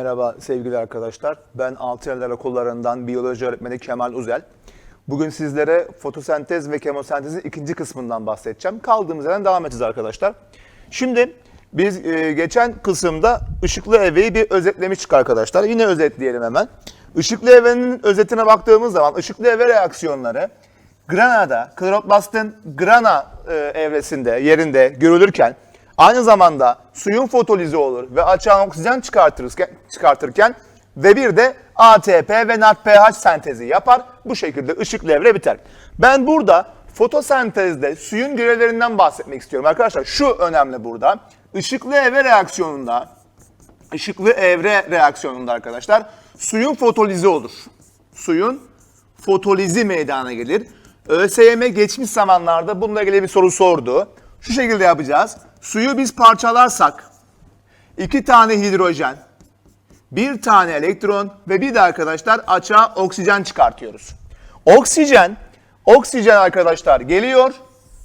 Merhaba sevgili arkadaşlar. Ben Altınelere Okullarından biyoloji öğretmeni Kemal Uzel. Bugün sizlere fotosentez ve kemosentezin ikinci kısmından bahsedeceğim. Kaldığımız yerden devam edeceğiz arkadaşlar. Şimdi biz e, geçen kısımda ışıklı eveyi bir özetlemiştik arkadaşlar. Yine özetleyelim hemen. Işıklı evenin özetine baktığımız zaman ışıklı eve reaksiyonları Grana'da kloroplastın grana e, evresinde, yerinde görülürken aynı zamanda suyun fotolizi olur ve açığa oksijen çıkartırken, çıkartırken ve bir de ATP ve NADPH sentezi yapar. Bu şekilde ışıklı evre biter. Ben burada fotosentezde suyun görevlerinden bahsetmek istiyorum arkadaşlar. Şu önemli burada. Işıklı evre reaksiyonunda ışıklı evre reaksiyonunda arkadaşlar suyun fotolizi olur. Suyun fotolizi meydana gelir. ÖSYM geçmiş zamanlarda bununla ilgili bir soru sordu. Şu şekilde yapacağız. Suyu biz parçalarsak iki tane hidrojen, bir tane elektron ve bir de arkadaşlar açığa oksijen çıkartıyoruz. Oksijen, oksijen arkadaşlar geliyor.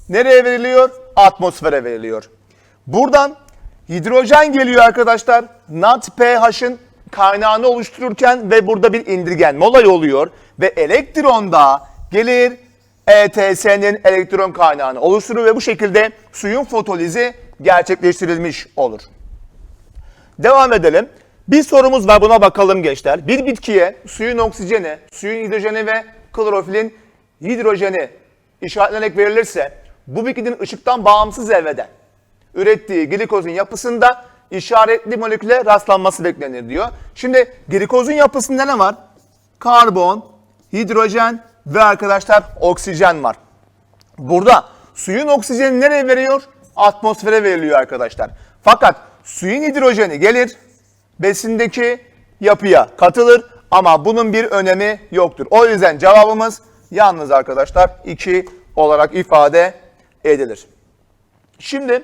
Nereye veriliyor? Atmosfere veriliyor. Buradan hidrojen geliyor arkadaşlar. NADPH'ın kaynağını oluştururken ve burada bir indirgenme olayı oluyor. Ve elektron da gelir ETS'nin elektron kaynağını oluşturur ve bu şekilde suyun fotolizi gerçekleştirilmiş olur. Devam edelim. Bir sorumuz var buna bakalım gençler. Bir bitkiye suyun oksijeni, suyun hidrojeni ve klorofilin hidrojeni işaretlenerek verilirse bu bitkinin ışıktan bağımsız evreden ürettiği glikozun yapısında işaretli moleküle rastlanması beklenir diyor. Şimdi glikozun yapısında ne var? Karbon, hidrojen ve arkadaşlar oksijen var. Burada suyun oksijeni nereye veriyor? Atmosfere veriliyor arkadaşlar. Fakat suyun hidrojeni gelir, besindeki yapıya katılır ama bunun bir önemi yoktur. O yüzden cevabımız yalnız arkadaşlar 2 olarak ifade edilir. Şimdi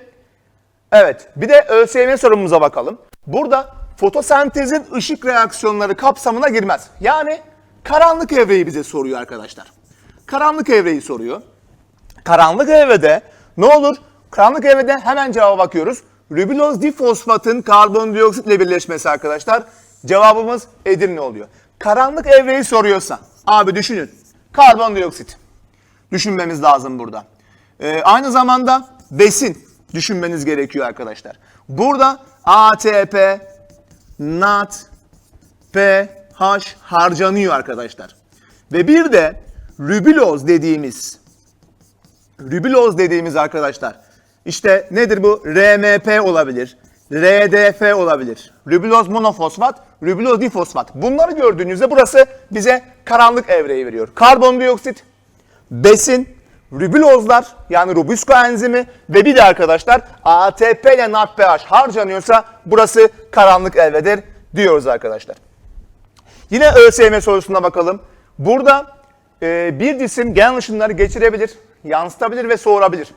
evet bir de ÖSYM sorumuza bakalım. Burada fotosentezin ışık reaksiyonları kapsamına girmez. Yani karanlık evreyi bize soruyor arkadaşlar. Karanlık evreyi soruyor. Karanlık evrede ne olur? Karanlık evrede hemen cevaba bakıyoruz. Rübiloz difosfatın karbondioksitle birleşmesi arkadaşlar. Cevabımız Edirne oluyor. Karanlık evreyi soruyorsa abi düşünün. Karbondioksit. Düşünmemiz lazım burada. Ee, aynı zamanda besin düşünmeniz gerekiyor arkadaşlar. Burada ATP, NAD, pH harcanıyor arkadaşlar. Ve bir de rübiloz dediğimiz rübiloz dediğimiz arkadaşlar işte nedir bu? RMP olabilir. RDF olabilir. Rübiloz monofosfat, rübiloz difosfat. Bunları gördüğünüzde burası bize karanlık evreyi veriyor. Karbondioksit, besin, rübilozlar yani rubisko enzimi ve bir de arkadaşlar ATP ile NADPH harcanıyorsa burası karanlık evredir diyoruz arkadaşlar. Yine ÖSYM sorusuna bakalım. Burada e, bir cisim genel ışınları geçirebilir, yansıtabilir ve soğurabilir.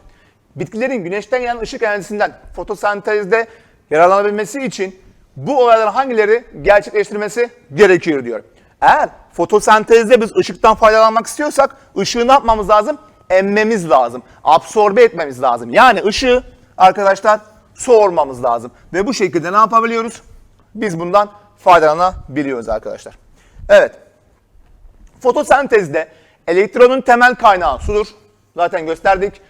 Bitkilerin güneşten gelen ışık enerjisinden fotosentezde yararlanabilmesi için bu olayların hangileri gerçekleştirmesi gerekiyor diyor. Eğer fotosentezde biz ışıktan faydalanmak istiyorsak ışığı ne yapmamız lazım? Emmemiz lazım. Absorbe etmemiz lazım. Yani ışığı arkadaşlar soğurmamız lazım. Ve bu şekilde ne yapabiliyoruz? Biz bundan faydalanabiliyoruz arkadaşlar. Evet. Fotosentezde elektronun temel kaynağı sudur. Zaten gösterdik.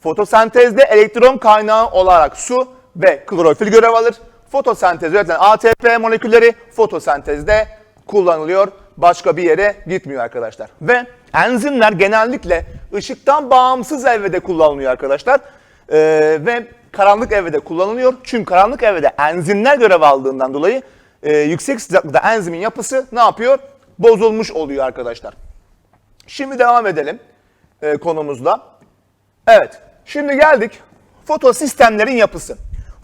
Fotosentezde elektron kaynağı olarak su ve klorofil görev alır. Fotosentez üretilen ATP molekülleri fotosentezde kullanılıyor. Başka bir yere gitmiyor arkadaşlar. Ve enzimler genellikle ışıktan bağımsız evrede kullanılıyor arkadaşlar. Ee, ve karanlık evrede kullanılıyor. Çünkü karanlık evrede enzimler görev aldığından dolayı e, yüksek sıcaklıkta enzimin yapısı ne yapıyor? Bozulmuş oluyor arkadaşlar. Şimdi devam edelim e, konumuzla. Evet, şimdi geldik fotosistemlerin yapısı.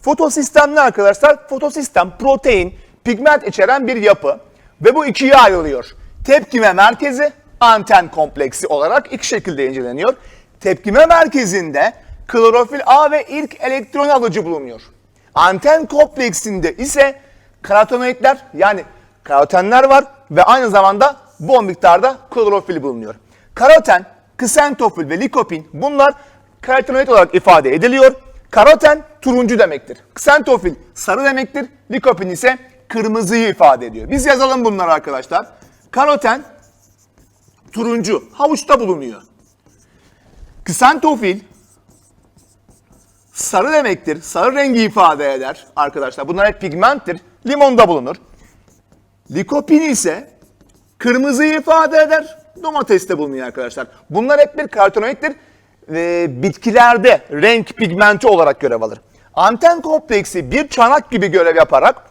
Fotosistem ne arkadaşlar? Fotosistem protein, pigment içeren bir yapı ve bu ikiye ayrılıyor. Tepkime merkezi, anten kompleksi olarak iki şekilde inceleniyor. Tepkime merkezinde klorofil A ve ilk elektron alıcı bulunuyor. Anten kompleksinde ise karotenoidler yani karotenler var ve aynı zamanda bol miktarda klorofil bulunuyor. Karoten, ksantofil ve likopin bunlar karotenoid olarak ifade ediliyor. Karoten turuncu demektir. Ksantofil sarı demektir. Likopin ise kırmızıyı ifade ediyor. Biz yazalım bunları arkadaşlar. Karoten turuncu, havuçta bulunuyor. Ksantofil sarı demektir. Sarı rengi ifade eder arkadaşlar. Bunlar hep pigmenttir. Limonda bulunur. Likopin ise kırmızıyı ifade eder. Domateste bulunuyor arkadaşlar. Bunlar hep bir karotenoiddir. Ve bitkilerde renk pigmenti olarak görev alır. Anten kompleksi bir çanak gibi görev yaparak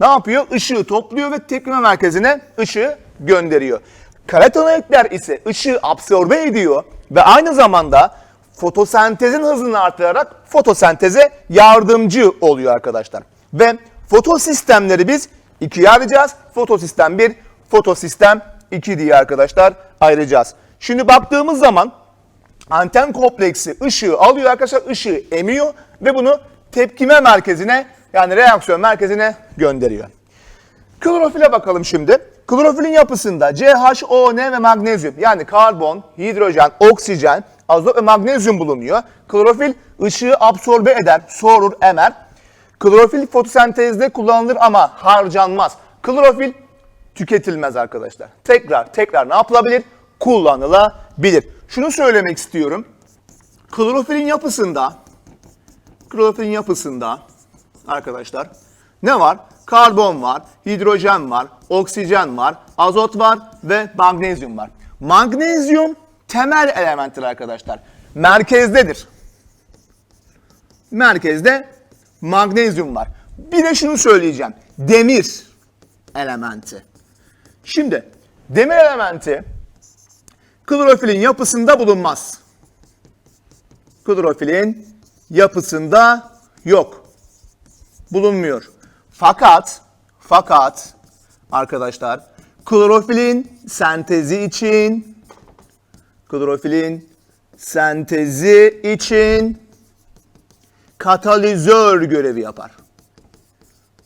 ne yapıyor? Işığı topluyor ve tepkime merkezine ışığı gönderiyor. Karotenoidler ise ışığı absorbe ediyor ve aynı zamanda fotosentezin hızını artırarak fotosenteze yardımcı oluyor arkadaşlar. Ve fotosistemleri biz ikiye ayıracağız. Fotosistem 1, fotosistem 2 diye arkadaşlar ayıracağız. Şimdi baktığımız zaman anten kompleksi ışığı alıyor arkadaşlar, ışığı emiyor ve bunu tepkime merkezine yani reaksiyon merkezine gönderiyor. Klorofile bakalım şimdi. Klorofilin yapısında CHON ve magnezyum yani karbon, hidrojen, oksijen, azot ve magnezyum bulunuyor. Klorofil ışığı absorbe eder, soğurur, emer. Klorofil fotosentezde kullanılır ama harcanmaz. Klorofil tüketilmez arkadaşlar. Tekrar tekrar ne yapılabilir? Kullanılabilir. Şunu söylemek istiyorum. Klorofilin yapısında klorofilin yapısında arkadaşlar ne var? Karbon var, hidrojen var, oksijen var, azot var ve magnezyum var. Magnezyum temel elementtir arkadaşlar. Merkezdedir. Merkezde magnezyum var. Bir de şunu söyleyeceğim. Demir elementi. Şimdi demir elementi klorofilin yapısında bulunmaz. Klorofilin yapısında yok. Bulunmuyor. Fakat fakat arkadaşlar klorofilin sentezi için klorofilin sentezi için katalizör görevi yapar.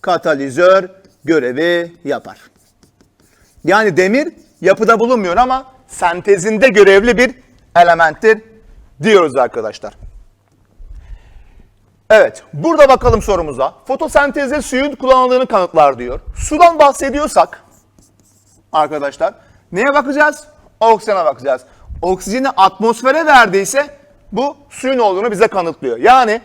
Katalizör görevi yapar. Yani demir yapıda bulunmuyor ama sentezinde görevli bir elementtir diyoruz arkadaşlar. Evet, burada bakalım sorumuza. Fotosentezde suyun kullanıldığını kanıtlar diyor. Sudan bahsediyorsak arkadaşlar neye bakacağız? Oksijene bakacağız. Oksijeni atmosfere verdiyse bu suyun olduğunu bize kanıtlıyor. Yani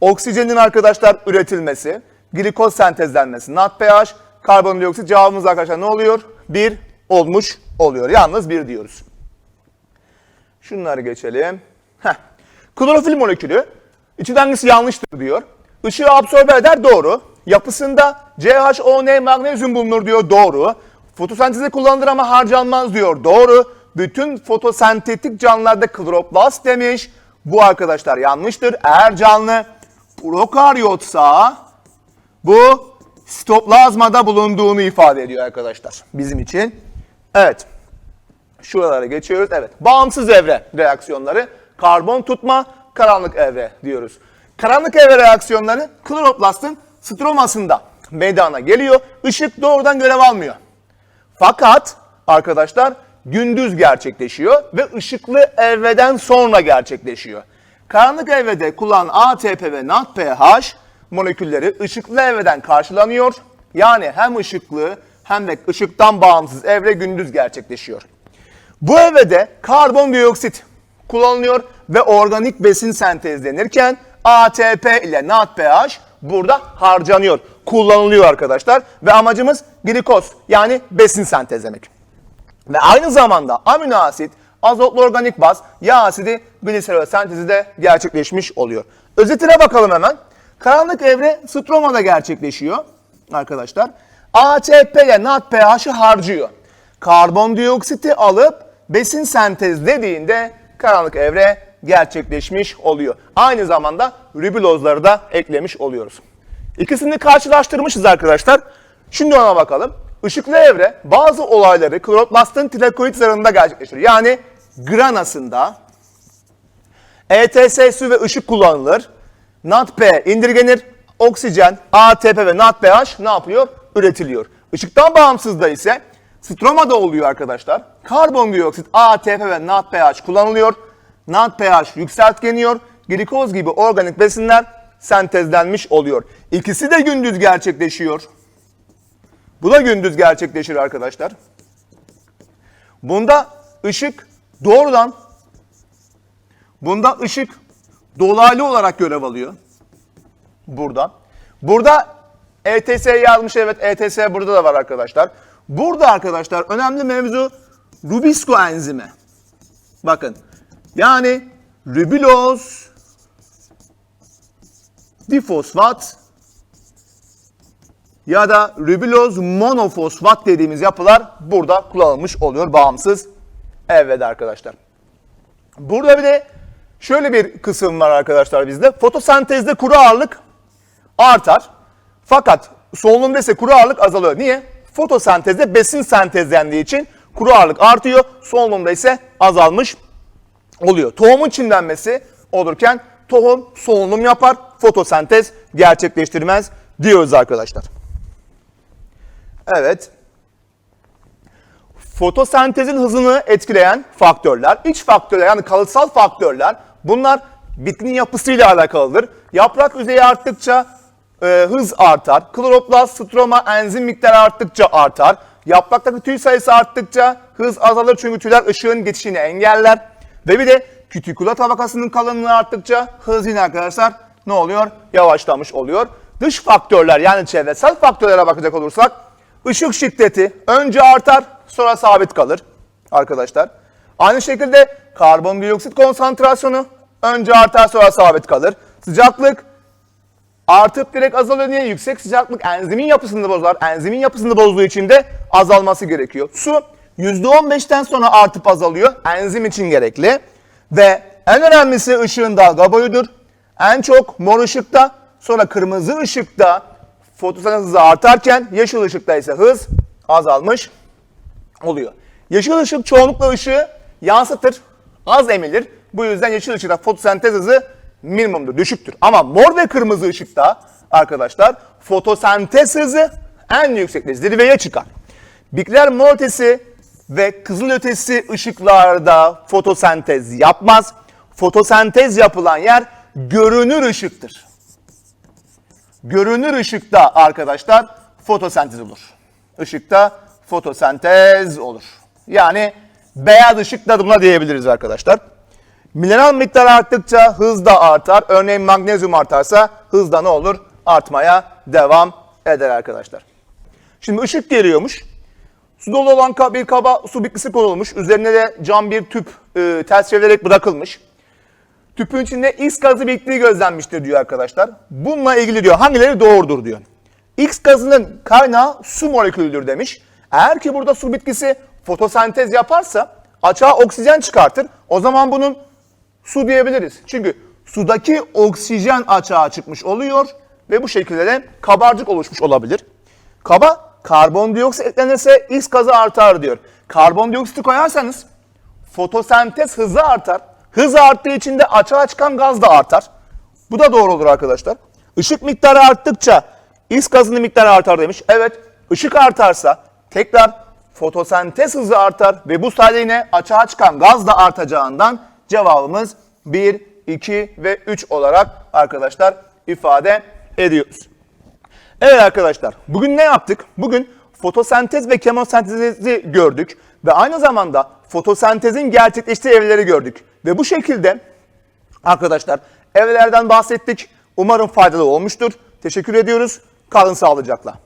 oksijenin arkadaşlar üretilmesi, glikoz sentezlenmesi, NADPH, karbondioksit cevabımız arkadaşlar ne oluyor? 1 olmuş oluyor. Yalnız 1 diyoruz. Şunları geçelim. Heh. Klorofil molekülü içinden hangisi yanlıştır diyor. Işığı absorbe eder doğru. Yapısında CHON magnezyum bulunur diyor doğru. Fotosenteze kullanılır ama harcanmaz diyor doğru. Bütün fotosentetik canlılarda kloroplast demiş. Bu arkadaşlar yanlıştır. Eğer canlı prokaryotsa bu sitoplazmada bulunduğunu ifade ediyor arkadaşlar bizim için. Evet. Şuralara geçiyoruz. Evet. Bağımsız evre reaksiyonları. Karbon tutma, karanlık evre diyoruz. Karanlık evre reaksiyonları kloroplastın stromasında meydana geliyor. Işık doğrudan görev almıyor. Fakat arkadaşlar gündüz gerçekleşiyor ve ışıklı evreden sonra gerçekleşiyor. Karanlık evrede kullanılan ATP ve NADPH molekülleri ışıklı evreden karşılanıyor. Yani hem ışıklı hem de ışıktan bağımsız evre gündüz gerçekleşiyor. Bu evrede karbondioksit kullanılıyor ve organik besin sentezlenirken ATP ile NADPH burada harcanıyor, kullanılıyor arkadaşlar. Ve amacımız glikoz yani besin sentezlemek. Ve aynı zamanda amino asit, azotlu organik baz, yağ asidi, gliserol sentezi de gerçekleşmiş oluyor. Özetine bakalım hemen. Karanlık evre stromada gerçekleşiyor arkadaşlar. ATP ile NADPH'ı harcıyor. Karbondioksiti alıp besin sentezlediğinde karanlık evre gerçekleşmiş oluyor. Aynı zamanda ribulozları da eklemiş oluyoruz. İkisini karşılaştırmışız arkadaşlar. Şimdi ona bakalım. Işıklı evre bazı olayları kloroplastın tilakoid zarında gerçekleşir. Yani granasında ETS su ve ışık kullanılır. NADP indirgenir. Oksijen, ATP ve NADPH ne yapıyor? Üretiliyor. Işıktan bağımsız da ise stromada oluyor arkadaşlar. Karbondioksit, ATP ve NADPH kullanılıyor. NADPH yükseltgeniyor. Glikoz gibi organik besinler sentezlenmiş oluyor. İkisi de gündüz gerçekleşiyor. Bu da gündüz gerçekleşir arkadaşlar. Bunda ışık doğrudan bunda ışık dolaylı olarak görev alıyor. Burada. Burada ETS yazmış evet ETS burada da var arkadaşlar. Burada arkadaşlar önemli mevzu Rubisco enzimi. Bakın yani ribüloz difosfat ya da ribüloz monofosfat dediğimiz yapılar burada kullanılmış oluyor bağımsız. Evet arkadaşlar. Burada bir de şöyle bir kısım var arkadaşlar bizde. Fotosentezde kuru ağırlık artar. Fakat solunumda ise kuru ağırlık azalıyor. Niye? Fotosentezde besin sentezlendiği için kuru ağırlık artıyor. Solunumda ise azalmış oluyor. Tohumun çimlenmesi olurken tohum solunum yapar, fotosentez gerçekleştirmez diyoruz arkadaşlar. Evet. Fotosentezin hızını etkileyen faktörler, iç faktörler yani kalıtsal faktörler bunlar bitkinin yapısıyla alakalıdır. Yaprak yüzeyi arttıkça e, hız artar. Kloroplast, stroma, enzim miktarı arttıkça artar. Yapraktaki tüy sayısı arttıkça hız azalır çünkü tüyler ışığın geçişini engeller. Ve bir de kütükula tabakasının kalınlığı arttıkça hız yine arkadaşlar ne oluyor? Yavaşlamış oluyor. Dış faktörler yani çevresel faktörlere bakacak olursak ışık şiddeti önce artar sonra sabit kalır arkadaşlar. Aynı şekilde karbondioksit konsantrasyonu önce artar sonra sabit kalır. Sıcaklık artıp direkt azalıyor. Niye? Yüksek sıcaklık enzimin yapısını bozar. Enzimin yapısını bozduğu için de azalması gerekiyor. Su %15'ten sonra artıp azalıyor. Enzim için gerekli. Ve en önemlisi ışığın dalga boyudur. En çok mor ışıkta sonra kırmızı ışıkta fotosentez hızı artarken yeşil ışıkta ise hız azalmış oluyor. Yeşil ışık çoğunlukla ışığı yansıtır, az emilir. Bu yüzden yeşil ışıkta fotosentez hızı minimumdur, düşüktür. Ama mor ve kırmızı ışıkta arkadaşlar fotosentez hızı en yüksekte zirveye çıkar. Bitkiler mor ötesi ve kızıl ötesi ışıklarda fotosentez yapmaz. Fotosentez yapılan yer görünür ışıktır. Görünür ışıkta arkadaşlar fotosentez olur. Işıkta fotosentez olur. Yani beyaz ışık da buna diyebiliriz arkadaşlar. Mineral miktarı arttıkça hız da artar. Örneğin magnezyum artarsa hız da ne olur? Artmaya devam eder arkadaşlar. Şimdi ışık geliyormuş. Su dolu olan bir kaba su bitkisi konulmuş. Üzerine de cam bir tüp e, ters çevrilerek bırakılmış. Tüpün içinde X gazı biriktiği gözlenmiştir diyor arkadaşlar. Bununla ilgili diyor hangileri doğrudur diyor. X gazının kaynağı su molekülüdür demiş. Eğer ki burada su bitkisi fotosentez yaparsa açığa oksijen çıkartır. O zaman bunun su diyebiliriz. Çünkü sudaki oksijen açığa çıkmış oluyor ve bu şekilde de kabarcık oluşmuş olabilir. Kaba karbondioksit eklenirse X gazı artar diyor. Karbondioksiti koyarsanız fotosentez hızı artar. Hız arttığı için de açığa çıkan gaz da artar. Bu da doğru olur arkadaşlar. Işık miktarı arttıkça X gazının miktarı artar demiş. Evet, ışık artarsa tekrar fotosentez hızı artar ve bu sayede yine açığa çıkan gaz da artacağından cevabımız 1, 2 ve 3 olarak arkadaşlar ifade ediyoruz. Evet arkadaşlar, bugün ne yaptık? Bugün fotosentez ve kemosentezi gördük ve aynı zamanda fotosentezin gerçekleştiği evreleri gördük. Ve bu şekilde arkadaşlar evrelerden bahsettik. Umarım faydalı olmuştur. Teşekkür ediyoruz. Kalın sağlıcakla.